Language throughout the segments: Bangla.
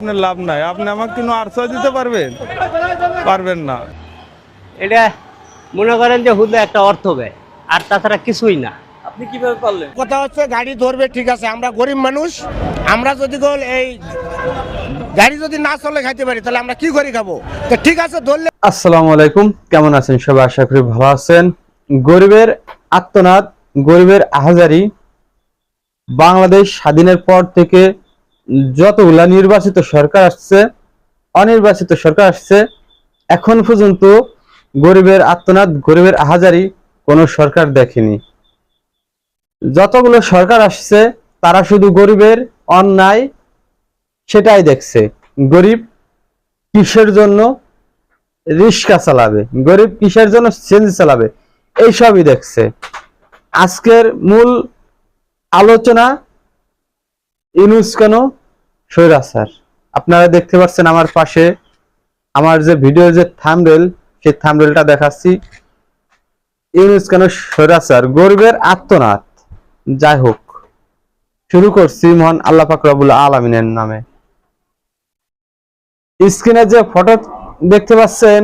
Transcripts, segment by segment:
আপনার লাভ নাই। আপনি আমাকে কোনো আশ্রয় দিতে পারবেন? পারবেন না। এটা মনে করেন যে হুদে একটা অর্থ ব্যয় আর তাছাড়া কিছুই না। আপনি কীভাবে পারলেন? কথা হচ্ছে গাড়ি ধরবে ঠিক আছে আমরা গরিব মানুষ। আমরা যদি গোল এই গাড়ি যদি না চলে খাইতে পারি তাহলে আমরা কি করে খাব? তো ঠিক আছে ধরলে আসসালামু আলাইকুম কেমন আছেন সবাই? আশা করি ভালো আছেন। গরিবের আত্মনাদ গরিবের আহাজারি বাংলাদেশ স্বাধীনের পর থেকে যতগুলা নির্বাচিত সরকার আসছে, অনির্বাচিত সরকার আসছে, এখন পর্যন্ত গরিবের আত্মনাদ, গরিবের আহাজারি কোনো সরকার দেখেনি। যতগুলো সরকার আসছে, তারা শুধু গরিবের অন্যায় সেটাই দেখছে। গরিব কিসের জন্য রিক্সা চালাবে? গরিব কিসের জন্য সিএনজি চালাবে? এইসবই দেখছে। আজকের মূল আলোচনা ইনুস কেন? স্বৈরাচার আপনারা দেখতে পাচ্ছেন আমার পাশে আমার যে ভিডিও যে থামরেল সেই থামরেলটা দেখাচ্ছি। ইউনুস কেন স্বৈরাচার গরিবের আত্মনাথ। যাই হোক, শুরু করছি মহান আল্লাহ ফাকরাবুল আলমিনের নামে। স্ক্রিনে যে ফটো দেখতে পাচ্ছেন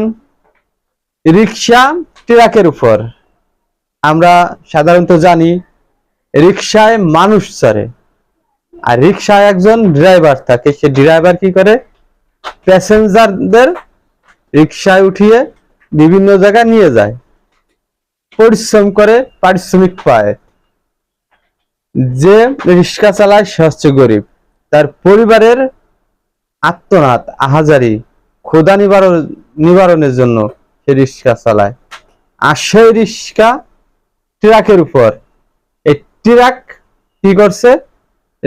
রিক্সা ট্রাকের উপর। আমরা সাধারণত জানি রিক্সায় মানুষ চড়ে। আর রিক্সায় একজন ড্রাইভার থাকে, সে ড্রাইভার কি করে? প্যাসেঞ্জারদের রিক্সায় উঠিয়ে বিভিন্ন জায়গায় নিয়ে যায়। পরিশ্রম করে, পারিশ্রমিক পায়। যে রিক্সা চালায়, সে হচ্ছে গরিব। তার পরিবারের আত্মনাথ, আহাজারি, ক্ষুধা নিবারণ, নিবারণের জন্য সে রিক্সা চালায়। আর সেই রিক্সা ট্রাকের উপর। এই ট্রাক কি করছে?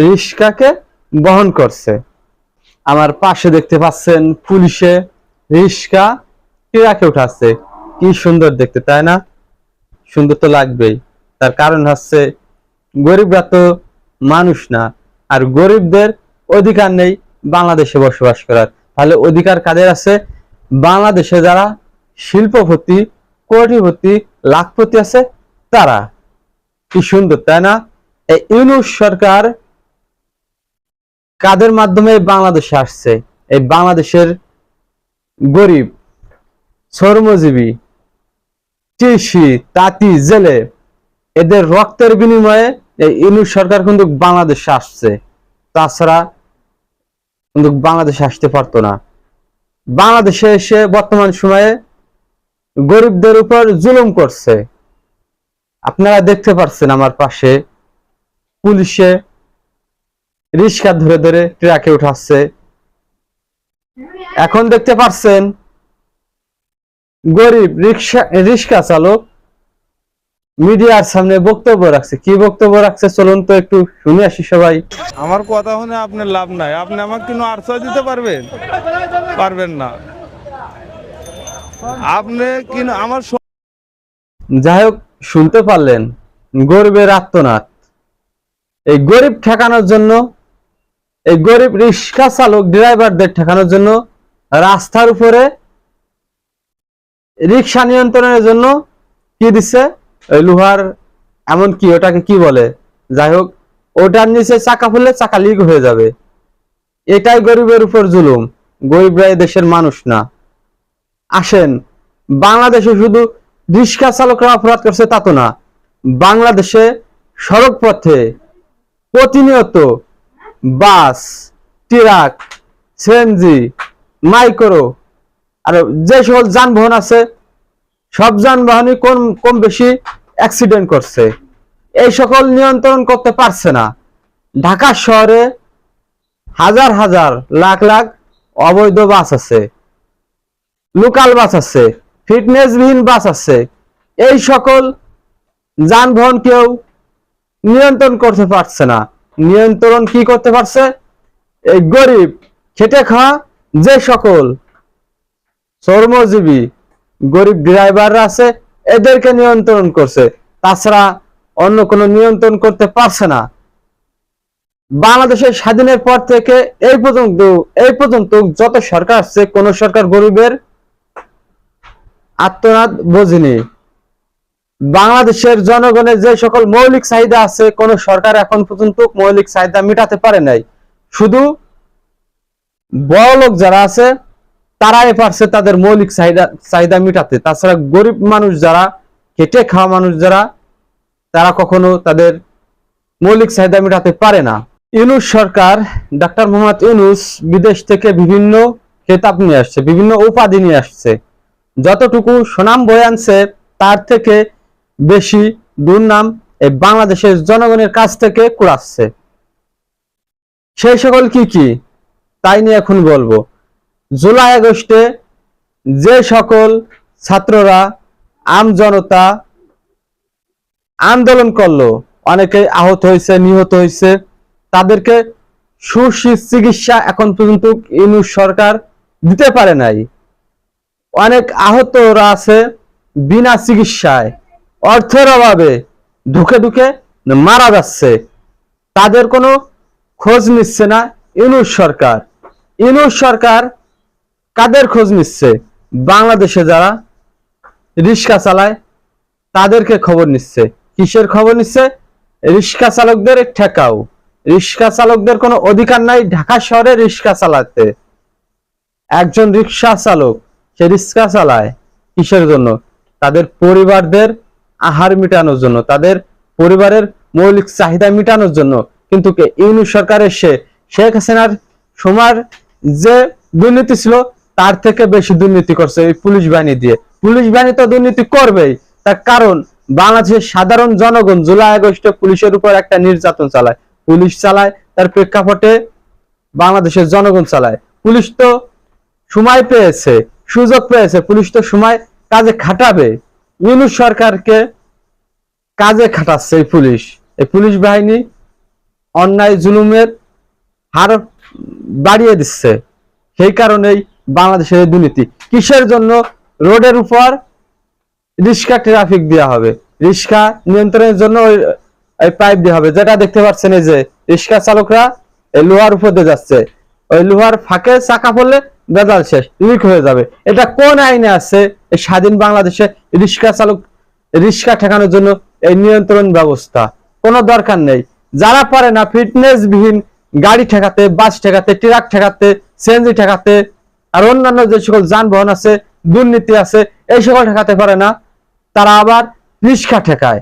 রিক্সাকে বহন করছে। আমার পাশে দেখতে পাচ্ছেন পুলিশে রিক্সা ট্রাকে উঠাচ্ছে। কি সুন্দর দেখতে, তাই না? সুন্দর তো লাগবেই। তার কারণ হচ্ছে গরিবরা তো মানুষ না, আর গরিবদের অধিকার নেই বাংলাদেশে বসবাস করার। তাহলে অধিকার কাদের আছে? বাংলাদেশে যারা শিল্পপতি, কোটিপতি, লাখপতি আছে, তারা। কি সুন্দর, তাই না? এই ইউনুস সরকার কাদের মাধ্যমে বাংলাদেশে আসছে? এই বাংলাদেশের গরিব, শ্রমজীবী, কৃষি, তাঁতি, জেলে, এদের রক্তের বিনিময়ে এই ইউনুস সরকার কিন্তু বাংলাদেশে আসছে। তাছাড়া কিন্তু বাংলাদেশে আসতে পারতো না। বাংলাদেশে এসে বর্তমান সময়ে গরিবদের উপর জুলুম করছে। আপনারা দেখতে পাচ্ছেন আমার পাশে পুলিশে রিক্সা ধরে ধরে ট্রাকে উঠাচ্ছে। এখন দেখতে পাচ্ছেন গরিব রিক্সা রিক্সা চালক মিডিয়ার সামনে বক্তব্য রাখছে। কি বক্তব্য রাখছে চলুন তো একটু শুনে আসি সবাই। আমার কথা শুনে আপনার লাভ নাই। আপনি আমাকে কিন্তু আশ্রয় দিতে পারবেন? পারবেন না। আপনি কিনা আমার যাই হোক শুনতে পারলেন গরিবের আত্মনাথ। এই গরিব ঠেকানোর জন্য এই গরিব রিক্সা চালক ড্রাইভারদের ঠেকানোর জন্য রাস্তার উপরে রিক্সা নিয়ন্ত্রণের জন্য কি দিচ্ছে ওই লোহার এমন কি ওটাকে কি বলে? যাই হোক, ওটার নিচে চাকা ফুলে চাকা লিক হয়ে যাবে। এটাই গরিবের উপর জুলুম। গরিবরা দেশের মানুষ না। আসেন, বাংলাদেশে শুধু রিক্সা চালকরা অপরাধ করছে তা তো না। বাংলাদেশে সড়ক পথে প্রতিনিয়ত বাস, ট্রাক সিএনজি মাইক্রো, আর যে সকল যানবাহন আছে, সব যানবাহনই কম কম বেশি অ্যাক্সিডেন্ট করছে। এই সকল নিয়ন্ত্রণ করতে পারছে না। ঢাকা শহরে হাজার হাজার, লাখ লাখ অবৈধ বাস আছে। লোকাল বাস আছে, ফিটনেসবিহীন বাস আছে। এই সকল যানবাহন কেউ নিয়ন্ত্রণ করতে পারছে না। নিয়ন্ত্রণ কি করতে পারছে? এই গরিব, খেটে খাওয়া যে সকল শ্রমজীবী, গরিব ড্রাইভাররা আছে, এদেরকে নিয়ন্ত্রণ করছে। তাছাড়া অন্য কোনো নিয়ন্ত্রণ করতে পারছে না। বাংলাদেশের স্বাধীনের পর থেকে এই পর্যন্ত এই পর্যন্ত যত সরকার আসছে কোন সরকার গরিবের আত্মনাদ বোঝেনি। বাংলাদেশের জনগণের যে সকল মৌলিক চাহিদা আছে, কোন সরকার এখন পর্যন্ত মৌলিক চাহিদা মেটাতে পারে নাই। শুধু বড় লোক যারা আছে, তারাই পারছে তাদের মৌলিক চাহিদা চাহিদা মেটাতে। তাছাড়া গরিব মানুষ যারা, খেটে খাওয়া মানুষ যারা, তারা কখনো তাদের মৌলিক চাহিদা মেটাতে পারে না। ইউনুস সরকার, ডাক্তার মোহাম্মদ ইউনুস বিদেশ থেকে বিভিন্ন খেতাব নিয়ে আসছে, বিভিন্ন উপাধি নিয়ে আসছে। যতটুকু সুনাম বয়ে আনছে, তার থেকে বেশি দুর্নাম এই বাংলাদেশের জনগণের কাছ থেকে কুড়াচ্ছে। সেই সকল কি কি? তাই নিয়ে এখন বলব। জুলাই আগস্টে যে সকল ছাত্ররা আম জনতা আন্দোলন করল, অনেকে আহত হয়েছে, নিহত হয়েছে, তাদেরকে সুচিকিৎসা এখন পর্যন্ত ইউনুস সরকার দিতে পারে নাই। অনেক আহতরা আছে বিনা চিকিৎসায়। অর্থের অভাবে ঢুকে ঢুকে মারা যাচ্ছে। তাদের কোনো খোঁজ নিচ্ছে না ইউনুস সরকার। ইউনুস সরকার কাদের খোঁজ নিচ্ছে? বাংলাদেশে যারা রিক্সা চালায়, তাদেরকে খবর নিচ্ছে। কিসের খবর নিচ্ছে? রিক্সা চালকদের ঠেকাও। রিক্সা চালকদের কোনো অধিকার নাই ঢাকা শহরে রিক্সা চালাতে। একজন রিক্সা চালক, সে রিক্সা চালায়। কিসের জন্য? তাদের পরিবারদের আহার মেটানোর জন্য, তাদের পরিবারের মৌলিক চাহিদা মেটানোর জন্য। কিন্তু ইউনিট সরকার এসে শেখ হাসিনার সময় যে দুর্নীতি ছিল, তার থেকে বেশি দুর্নীতি করছে এই পুলিশ বাহিনী দিয়ে। পুলিশ বাহিনী তো দুর্নীতি করবেই। তার কারণ, বাংলাদেশের সাধারণ জনগণ জুলাই আগস্টে পুলিশের উপর একটা নির্যাতন চালায়। পুলিশ চালায়, তার প্রেক্ষাপটে বাংলাদেশের জনগণ চালায়। পুলিশ তো সময় পেয়েছে, সুযোগ পেয়েছে। পুলিশ তো সময় কাজে খাটাবে। ইউনুস সরকারকে কাজে খাটাচ্ছে এই পুলিশ। এই পুলিশ বাহিনী অন্যায়, জুলুমের হার বাড়িয়ে দিচ্ছে। সেই কারণেই বাংলাদেশের দুর্নীতি। কিসের জন্য? রোডের উপর রিক্সা ট্রাফিক দেওয়া হবে। রিক্সা নিয়ন্ত্রণের জন্য ওই পাইপ দেওয়া হবে। যেটা দেখতে পাচ্ছেন এই যে, রিক্সা চালকরা এই লোহার উপর দিয়ে যাচ্ছে। ওই লোহার ফাঁকে চাকা পড়লে বেদাল শেষ, লিক হয়ে যাবে। এটা কোন আইনে আছে? এই স্বাধীন বাংলাদেশে রিক্সা চালক, রিক্সা ঠেকানোর জন্য এই নিয়ন্ত্রণ ব্যবস্থা। কোনো দরকার নেই। যারা পারে না ফিটনেস বিহীন গাড়ি ঠেকাতে, বাস ঠেকাতে, ট্রাক ঠেকাতে, সিএনজি ঠেকাতে, আর অন্যান্য যে সকল যানবাহন আছে, দুর্নীতি আছে, এই সকল ঠেকাতে পারে না, তারা আবার রিক্সা ঠেকায়।